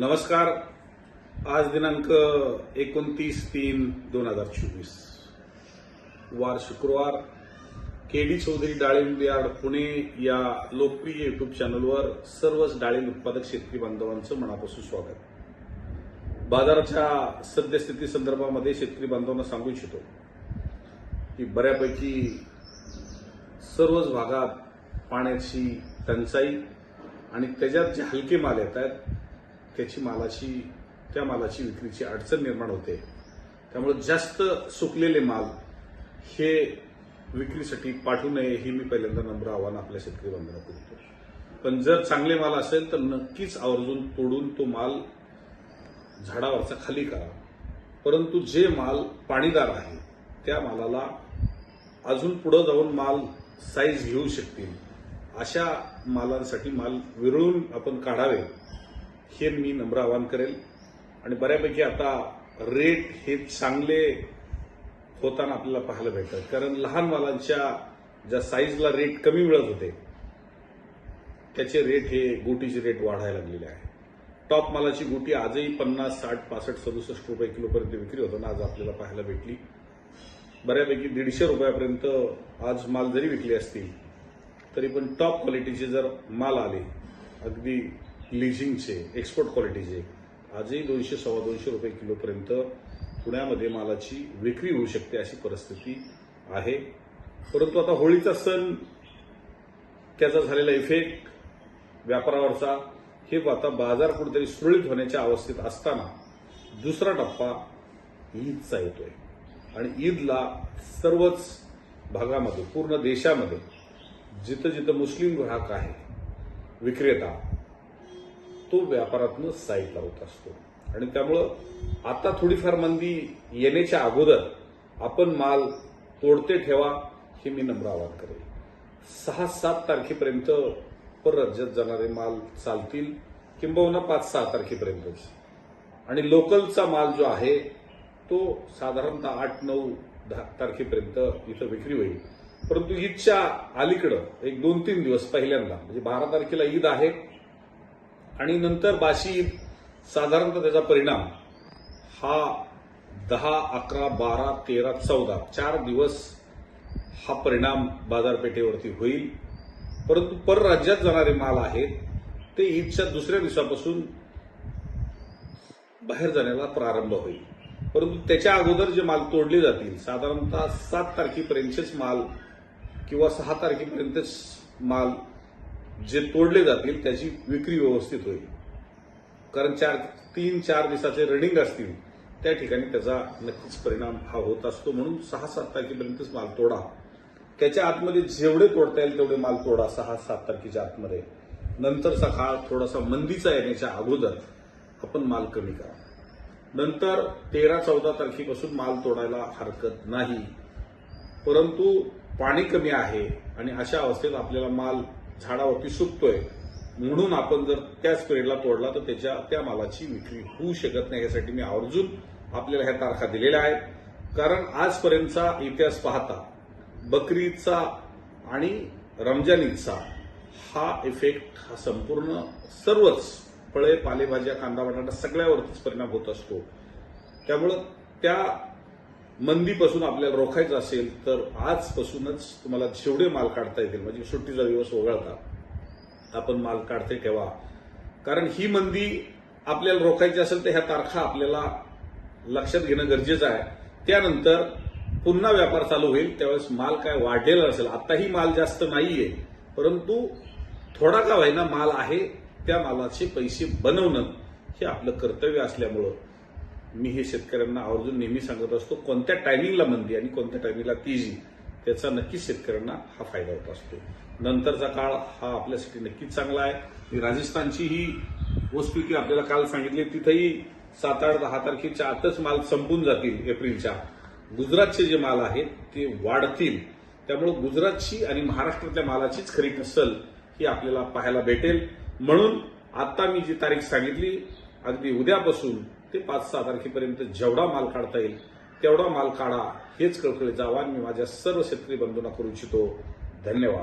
नमस्कार. आज दिनांक एकोणतीस तीन दोन हजार चोवीस. वार शुक्रवार. के डी चौधरी डाळिंब यार्ड पुणे या लोकप्रिय युट्यूब चॅनलवर सर्वच डाळिंब उत्पादक शेतकरी बांधवांचं मनापासून स्वागत. बाजाराच्या सद्यस्थिती संदर्भामध्ये शेतकरी बांधवांना सांगू इच्छितो की बऱ्यापैकी सर्वच भागात पाण्याची टंचाई आणि त्याच्यात जे हलके माल येत आहेत त्याची मालाची त्या मालाची विक्रीची अडचण निर्माण होते. त्यामुळे जास्त सुकलेले माल हे विक्रीसाठी पाठवू नये हे मी पहिल्यांदा नम्र आव्हान आपल्या शेतकरी बांधवांना करतो पण जर चांगले माल असेल तर नक्कीच आवर्जून तोडून तो माल झाडावरचा खाली करा. परंतु जे माल पाणीदार आहे त्या मालाला अजून पुढं जाऊन माल साईज घेऊ शकतील अशा मालांसाठी माल विरळून आपण काढावे. हे मी नम्र आवाहन करेल. आणि बऱ्यापैकी आता रेट हे चांगले होताना आपल्याला पाहायला भेटतात. कारण लहान मालांच्या ज्या साईजला रेट कमी मिळत होते त्याचे रेट हे गोटीचे रेट वाढायला लागलेले आहे. टॉप मालाची गोटी आजही पन्नास साठ पासष्ट सदुसष्ट रुपये किलोपर्यंत विक्री होताना आज आपल्याला पाहायला भेटली. बऱ्यापैकी दीडशे रुपयापर्यंत आज माल जरी विकले असतील तरी पण टॉप क्वालिटीचे जर माल आले अगदी लिझिंगचे एक्सपोर्ट क्वालिटीचे आजही दोनशे सव्वा दोनशे रुपये किलोपर्यंत पुण्यामध्ये मालाची विक्री होऊ शकते अशी परिस्थिती आहे. परंतु आता होळीचा सण त्याचा झालेला इफेक्ट व्यापारावरचा हे आता बाजार कुठेतरी सुरळीत होण्याच्या अवस्थेत असताना दुसरा टप्पा ईदचा येतोय. आणि ईदला सर्वच भागामध्ये पूर्ण देशामध्ये जिथं जिथं मुस्लिम ग्राहक आहे विक्रेता तो व्यापारातनं साईडला होत असतो. आणि त्यामुळं आता थोडीफार मंदी येण्याच्या अगोदर आपण माल तोडते ठेवा हे मी नम्र आवाहन करेल सहा सात तारखेपर्यंत पर राज्यात जाणारे माल चालतील किंबहुना पाच सहा तारखेपर्यंतच. आणि लोकलचा माल जो आहे तो साधारणतः आठ नऊ दहा तारखेपर्यंत इथं विक्री होईल. परंतु ईदच्या अलीकडं एक दोन तीन दिवस पहिल्यांदा म्हणजे बारा तारखेला ईद आहे आणि नंतर बाशी साधारणतः त्याचा परिणाम हा दहा अकरा बारा तेरा चौदा चार दिवस हा परिणाम बाजारपेठेवरती होईल. परंतु परराज्यात जाणारे माल आहेत ते ईदच्या दुसऱ्या दिवसापासून बाहेर जाण्याला प्रारंभ होईल. परंतु त्याच्या अगोदर जे माल तोडले जातील साधारणतः सात तारखेपर्यंतचेच माल किंवा सहा तारखेपर्यंतच माल जे तोडले जातील त्याची विक्री व्यवस्थित होईल. कारण चार तीन चार दिवसाचे रनिंग असतील त्या ठिकाणी त्याचा नक्कीच परिणाम हा होत असतो. म्हणून सहा सात तारखेपर्यंतच माल तोडा. त्याच्या आतमध्ये जेवढे तोडता येईल तेवढे माल तोडा सहा सात तारखेच्या आतमध्ये. नंतरचा काळ थोडासा मंदीचा येण्याच्या अगोदर आपण माल कमी करा. नंतर तेरा चौदा तारखेपासून माल तोडायला हरकत नाही. परंतु पाणी कमी आहे आणि अशा अवस्थेत आपल्याला माल झाडावरती सुकतोय. म्हणून आपण जर त्या स्प्रेडला तोडला तर त्याच्या त्या मालाची विक्री होऊ शकत नाही. यासाठी मी आवर्जून आपल्याला ह्या तारखा दिलेल्या आहेत. कारण आजपर्यंतचा इतिहास पाहता बकरीचा आणि रमजान ईदचा हा इफेक्ट हा संपूर्ण सर्वच फळे पालेभाज्या कांदा बटाटा सगळ्यावरतीच परिणाम होत असतो. त्यामुळं त्या मंदीपासून आपल्याला रोखायचं असेल तर आजपासूनच तुम्हाला जेवढे माल काढता येतील म्हणजे सुट्टीचा दिवस वगळता आपण माल काढते ठेवा. कारण ही मंदी आपल्याला रोखायची असेल तर ह्या तारखा आपल्याला लक्षात घेणं गरजेचं आहे. त्यानंतर पुन्हा व्यापार चालू होईल त्यावेळेस माल काय वाढलेला असेल आताही माल जास्त नाहीये परंतु थोडा का व्हायना माल आहे त्या मालाचे पैसे बनवणं हे आपलं कर्तव्य असल्यामुळं मी हे शेतकऱ्यांना आवर्जून नेहमी सांगत असतो कोणत्या टायमिंगला मंदी आणि कोणत्या टायमिंगला तेजी त्याचा नक्कीच शेतकऱ्यांना हा फायदा होत असतो. नंतरचा काळ हा आपल्यासाठी नक्कीच चांगला आहे. राजस्थानची ही वस्तुस्थिती आपल्याला काल सांगितली तिथंही सात आठ दहा तारखेच्या आतच माल संपून जातील एप्रिलच्या. गुजरातचे जे माल आहेत ते वाढतील. त्यामुळे गुजरातची आणि महाराष्ट्रातल्या मालाचीच खरी नसल ही आपल्याला पाहायला भेटेल. म्हणून आता मी जी तारीख सांगितली अगदी उद्यापासून ते पाच सहा तारखेपर्यंत जेवढा माल काढता येईल तेवढा माल काढा हेच कळकळीचं आवाहन मी माझ्या सर्व शेतकरी बंधूंना करू इच्छितो. धन्यवाद.